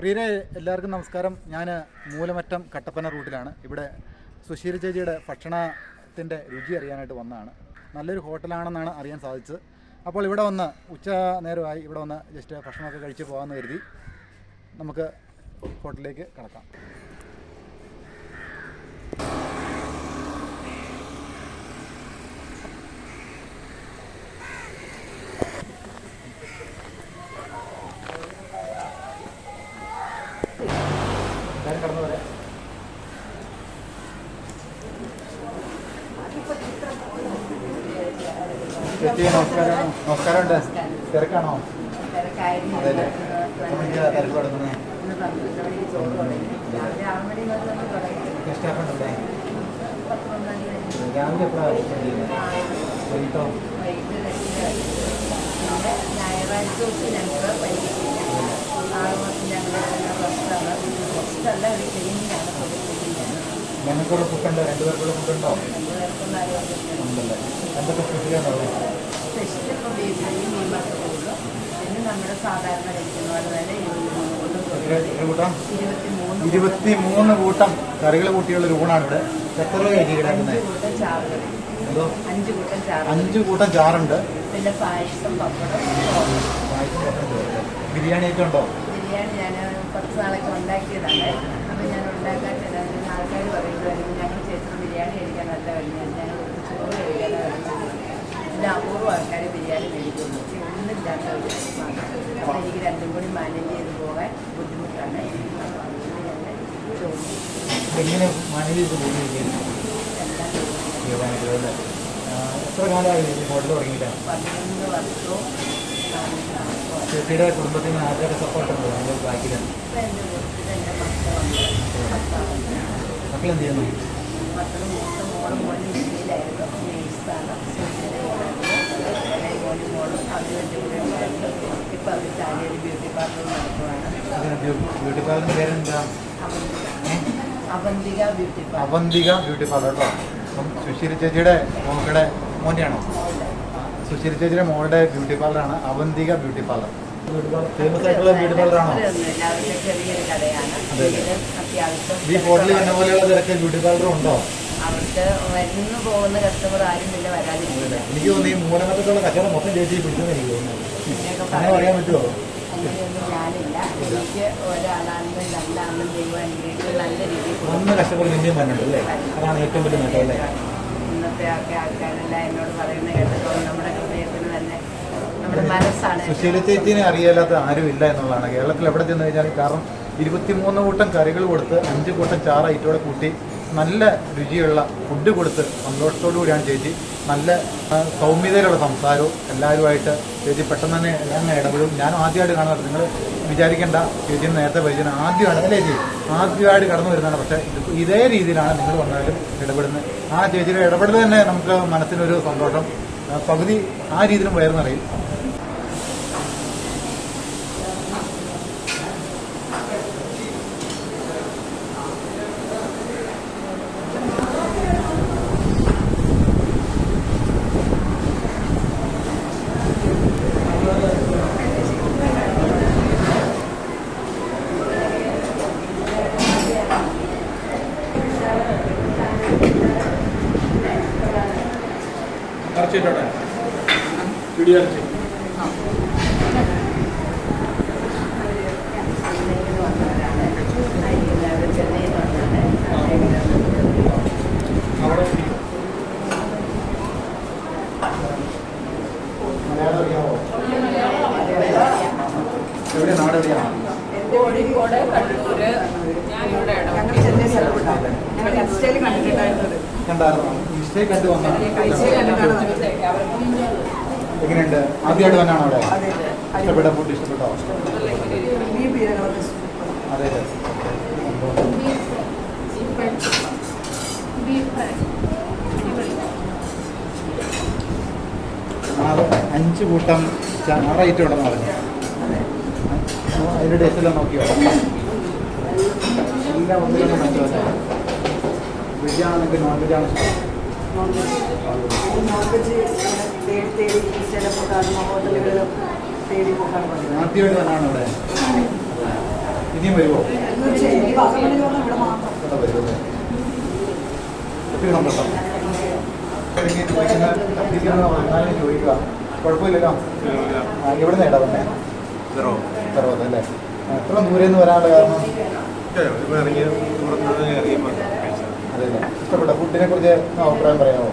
പ്രിയരെ എല്ലാവർക്കും നമസ്കാരം. ഞാൻ മൂലമറ്റം കട്ടപ്പന റൂട്ടിലാണ്. ഇവിടെ സുശീൽ ചേച്ചിയുടെ ഭക്ഷണത്തിന്റെ രുചി അറിയാനായിട്ട് വന്നതാണ്. നല്ലൊരു ഹോട്ടലാണെന്നാണ് അറിയാൻ സാധിച്ചത്. അപ്പോൾ ഇവിടെ വന്ന് ഉച്ച നേരമായി ഇവിടെ വന്ന് ജസ്റ്റ് ഭക്ഷണമൊക്കെ കഴിച്ച് പോകാമെന്ന് കരുതി നമുക്ക് ഹോട്ടലിലേക്ക് കടക്കാം. ചേച്ചി നമസ്കാരം. നമസ്കാരമുണ്ട്. തിരക്കാണോ? തിരക്ക് തുടങ്ങുന്നത്. രാവിലെ എപ്പോഴാണ് വൈകിട്ടോ ഞായറാഴ്ച ദിവസം ഞങ്ങൾ വൈകിട്ടില്ല ആറ് മാസം ഞങ്ങൾ റെസ്റ്റല്ല ഒരു ഞങ്ങൾക്കുള്ള ഫുഡുണ്ട് രണ്ടുപേർക്കുള്ള ഫുഡ് ഉണ്ടോ? ഉണ്ടല്ലേ. എന്തൊക്കെ എന്തൊക്കെ സ്പെഷ്യലാണോ സ്പെഷ്യൽ ഇപ്പോൾ ബീഫ് കറി മീൻ മാത്രമേ പിന്നെ നമ്മുടെ സാധാരണ കഴിക്കുന്ന പോലെ തന്നെ ഇരുപത്തി കൂട്ടം? മൂന്ന് ഇരുപത്തി മൂന്ന് കൂട്ടം കറികൾ കൂട്ടിയുള്ള ഒരു ഊണാണ് ഇവിടെ. എത്ര രൂപ അഞ്ചു കിടക്കുന്നത് കൂട്ടം ചാറ് എന്തോ? അഞ്ച് കൂട്ടം ചാറ് അഞ്ച് കൂട്ടം ചാറുണ്ട്. പിന്നെ പായസം പപ്പടം പായസം പപ്പടം ബിരിയാണി ഒക്കെ ഉണ്ടോ? ബിരിയാണി ഞാൻ കുറച്ച് നാളൊക്കെ ഉണ്ടാക്കിയതാണ്. അപ്പം ഞാൻ ഉണ്ടാക്കാട്ടില്ല ആൾക്കാർ പറയുന്നത് ഞങ്ങൾ ചേച്ചി ബിരിയാണി കഴിക്കാൻ നല്ല കഴിഞ്ഞാൽ ഞങ്ങൾ ചോറ് കഴിക്കാൻ കഴിഞ്ഞാൽ അപൂർവ ആൾക്കാർ ബിരിയാണി മേടിക്കുള്ളൂ ഒന്നില്ലാത്ത ഒരു അപ്പം എനിക്ക് രണ്ടും കൂടി മാനേജ് ചെയ്ത് പോകാൻ ബുദ്ധിമുട്ടാണ്. എങ്ങനെ മാനേജ് ചെയ്ത് ചോറ് എത്ര കാലമായി ഹോട്ടൽ തുടങ്ങിയിട്ടാണ് പതിനൊന്ന് വർഷവും നാല് കുടുംബത്തിന് ആൾക്കാരുടെ സപ്പോർട്ട് ഉണ്ടോ? അതിന്റെ മക്കൾ എന്ത് ചെയ്യുന്നു? മക്കൾ മൂത്ത മോളും മോനും ഇന്ത്യയിലായിരുന്നു നേഴ്സാണ് ഇപ്പം അവർ ചാലിയൊരു beauty parlour നടത്തുവാണ്. Avantika. Beauty parlour Avantika beauty parlour കേട്ടോ അപ്പം സുശീല ചേച്ചിയുടെ മോളുടെ മോന്റെയാണോ സുശീല ചേച്ചിയുടെ മോളുടെ ബ്യൂട്ടി പാർലറാണ് അവന്തിക ബ്യൂട്ടി പാർലർ ഫേമസ് ആയിട്ടുള്ള ബ്യൂട്ടി പാർലറാണോ ഈ ഹോട്ടലിൽ എന്നെ പോലെയുള്ള തിരക്ക് ബ്യൂട്ടി പാർലർ ഉണ്ടോ? വരുന്നു പോകുന്ന കസ്റ്റമർ ആരും പിന്നെ വരാതിരിക്കില്ല. എനിക്ക് തോന്നുന്നു ഈ മൂലമറ്റത്തുള്ള കച്ചവടം മൊത്തം ചേച്ചി പിടിച്ചെന്ന് എനിക്ക് തോന്നുന്നു അങ്ങനെ പറയാൻ പറ്റുമോ? അങ്ങനെയൊന്നും ഞാനില്ല. എനിക്ക് ഒരാളാണെന്നും ദൈവം അനുഗ്രഹിച്ച് നല്ല രീതിയിൽ ഒന്ന് കഷ്ടപ്പെട്ട് നിന്നെയും പറഞ്ഞിട്ടല്ലേ അതാണ് ഏറ്റവും വലിയ നേട്ടം അല്ലേ? ഇന്നത്തെ ഒക്കെ ആൾക്കാരെല്ലാം എന്നോട് പറയുന്നത് കേട്ടപ്പോൾ നമ്മുടെ ഹൃദയത്തിന് തന്നെ നമ്മുടെ മനസ്സാണ് സുശീല ചേച്ചിനെ അറിയാത്ത ഇല്ല എന്നുള്ളതാണ്. കേരളത്തിൽ എവിടെ ചെന്ന് കഴിഞ്ഞാൽ കാരണം ഇരുപത്തിമൂന്ന് കൂട്ടം കറികൾ കൊടുത്ത് അഞ്ച് കൂട്ടം ചാറ് ഐറ്റോടെ കൂട്ടി നല്ല രുചിയുള്ള ഫുഡ് കൊടുത്ത് സന്തോഷത്തോടു കൂടിയാണ് ചേച്ചി. നല്ല സൗമ്യതയിലുള്ള സംസാരവും എല്ലാവരുമായിട്ട് ചേച്ചി പെട്ടെന്ന് തന്നെ ഞാൻ ഇടപെടും. ഞാനും ആദ്യമായിട്ട് കാണുന്നത് നിങ്ങൾ വിചാരിക്കേണ്ട ചേച്ചി നേരത്തെ പരിചയം ആദ്യമാണ് അല്ലേ ചേച്ചി? ആദ്യമായിട്ട് കടന്നു വരുന്നതാണ്. പക്ഷേ ഇതേ രീതിയിലാണ് നിങ്ങൾ വന്നാലും ഇടപെടുന്നത്. ആ ചേച്ചിയുടെ ഇടപെടൽ തന്നെ നമുക്ക് മനസ്സിനൊരു സന്തോഷം. പകുതി ആ രീതിയിലും വയറുന്നറിയും അറിയാമോ എവിടെ നാട് എവിടെയാണ് കോഴിക്കോട് കണ്ണൂര് ഞാനിവിടെ ഇൻസ്റ്റയിൽ കണ്ടിട്ടുണ്ടായിരുന്നത്. കണ്ടായിരുന്നു? മിസ്റ്റേക്ക് കണ്ടു വന്നാണ് അവർക്കും. എങ്ങനെയുണ്ട്? ആദ്യമായിട്ട് തന്നെയാണ് അവിടെ? ഇഷ്ടപ്പെട്ട ഫുഡ് ഇഷ്ടപ്പെട്ടോ അതെ അതെ. ആ, അഞ്ച് കൂട്ടം ആറ് ഐറ്റം ഉണ്ടെന്ന് പറഞ്ഞു. അതിന്റെ ടേസ്റ്റ് എല്ലാം നോക്കിയോ? എല്ലാം ഒന്നിലൊന്നും മാറ്റമല്ല വെജ് ആണെങ്കിൽ നോൺ വെജ് ആണ് ഇഷ്ടം നോൺ വെജ് നോൺ വെജ് തേടി ഇവിടെ മാത്രം ആ, എത്ര ദൂരെ നിന്ന് വരാനുള്ള കാരണം? അതെ അല്ലേ ഇഷ്ടപ്പെട്ട ഫുഡിനെ കുറിച്ച് അഭിപ്രായം പറയാമോ?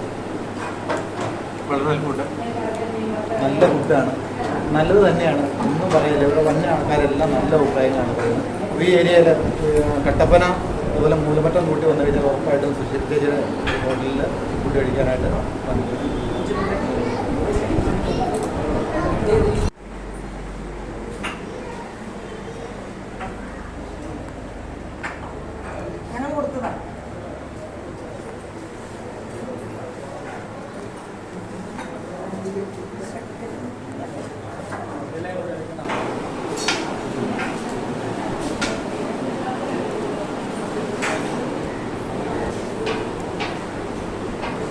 നല്ല ഫുഡാണ്. നല്ലത് തന്നെയാണ്. ഒന്നും പറയില്ല. ഇവിടെ വന്ന ആൾക്കാരെല്ലാം നല്ല അഭിപ്രായങ്ങളാണ് പറയുന്നത്. ഈ ഏരിയയിൽ കട്ടപ്പന അതുപോലെ മൂലമറ്റം കൂട്ടി വന്നു കഴിഞ്ഞാൽ ഉറപ്പായിട്ടും സുശീൽ ഹോട്ടലിൽ ഫുഡ് കഴിക്കാനായിട്ട് വന്നിട്ടുണ്ട് ഞങ്ങൾ കൊടുത്തതാണ്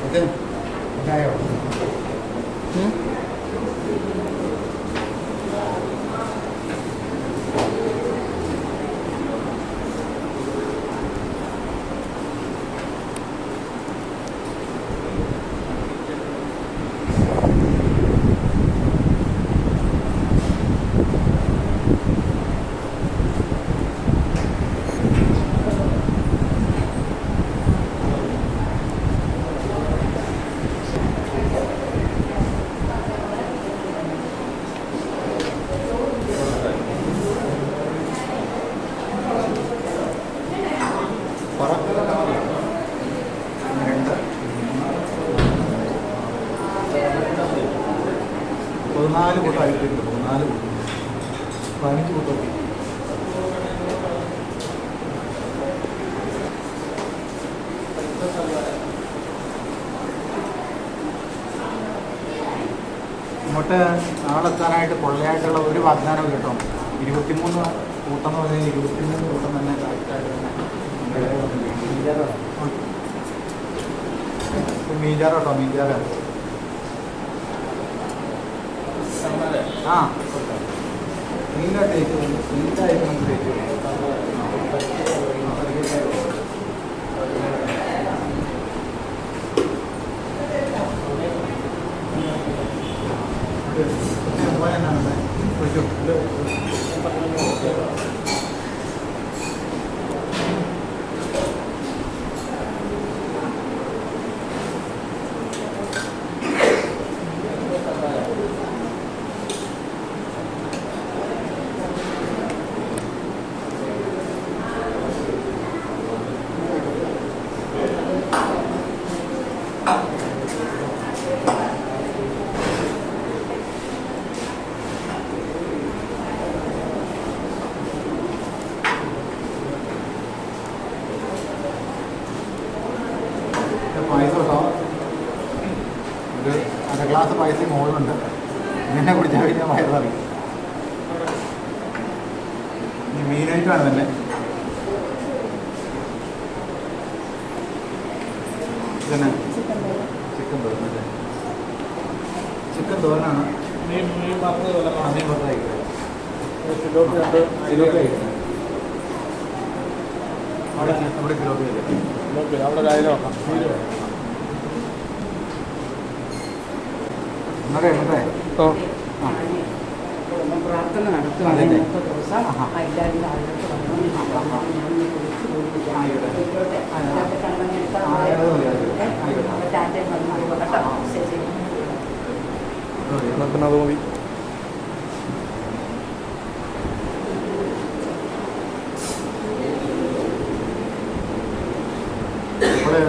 ഓക്കെ ചായോ പറ രണ്ട് പതിനാല് കൂട്ടം ആയിട്ടുണ്ട് പതിനാല് കൂട്ടം പതിനഞ്ച് കൂട്ടം ഇങ്ങോട്ട് നാളെത്താനായിട്ട് പൊള്ളയായിട്ടുള്ള ഒരു വാഗ്ദാനം കേട്ടോ. ഇരുപത്തിമൂന്ന് കൂട്ടം എന്ന് പറഞ്ഞാൽ ഇരുപത്തിമൂന്ന് കൂട്ടം തന്നെ കറക്റ്റായിട്ട് തന്നെ മീൻചാറ് കേട്ടോ മീൻചാറ് ആ. ഉണ്ട് സ്വീറ്റായിട്ട് നമുക്ക് ടേസ്റ്റ് പായസം കേട്ടോ ഒരു അര ഗ്ലാസ് പായസം മുകളിലുണ്ട് ഇങ്ങനെ കുടിച്ചാൽ പിന്നെ വയറിറങ്ങി ഇനി മെയിനായിട്ടാണ് തന്നെ. ഇതന്നെ. ചിക്കൻ തോരനല്ലേ ചിക്കൻ തോരനാണ് മീൻ മീൻ പറഞ്ഞത് മീൻ അവിടെ അവിടെ കിലോക്ക് അവിടെ രാവിലെ നോക്കാം ഓ. പ്രാർത്ഥന നടത്തുവാണ് ദിവസം. എല്ലാവരും ആളുകൾക്ക് വന്നു മതി, ഇവിടെ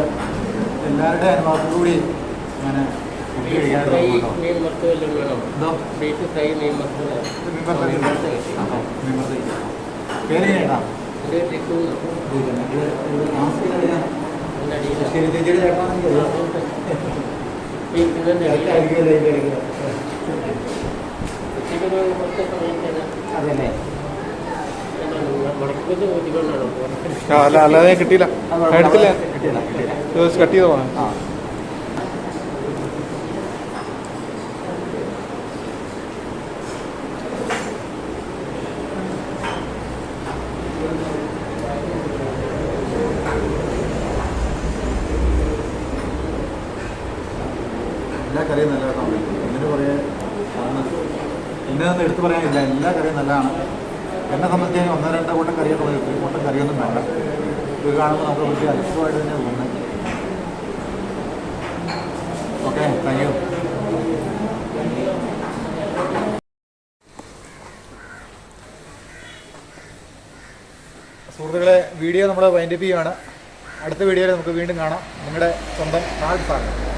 എല്ലാവരുടെ അനുഭവത്തിലൂടി ഞാൻ പേര് ചേട്ടാ ശരി ചേച്ചിയുടെ അതല്ലേ അല്ല അല്ലാതെ കിട്ടിയില്ല. എടുത്തില്ല കട്ട് ചെയ്ത് പോകാം ആ എല്ലാ കറിയും നല്ല കേട്ടോ ഇതിന് കുറേ ഇന്നതൊന്നും എടുത്തു പറയാനില്ല. എല്ലാ കറിയും നല്ലതാണ്. എന്നെ സംബന്ധിച്ച് ഒന്നോ രണ്ടോ കൂട്ടം കറിയൊക്കെ മതി ഒരു കൂട്ടം കറിയൊന്നും വേണ്ട. ഇത് കാണുമ്പോൾ നമുക്ക് വലിയ അത്ഭുതമായിട്ട് തന്നെ തോന്നുന്നത് ഓക്കെ താങ്ക് യു സുഹൃത്തുക്കളെ വീഡിയോ നമ്മൾ വൈൻഡപ്പ് ചെയ്യുകയാണ് അടുത്ത വീഡിയോയിൽ നമുക്ക് വീണ്ടും കാണാം. നിങ്ങളുടെ സ്വന്തം കാൽ സാധനം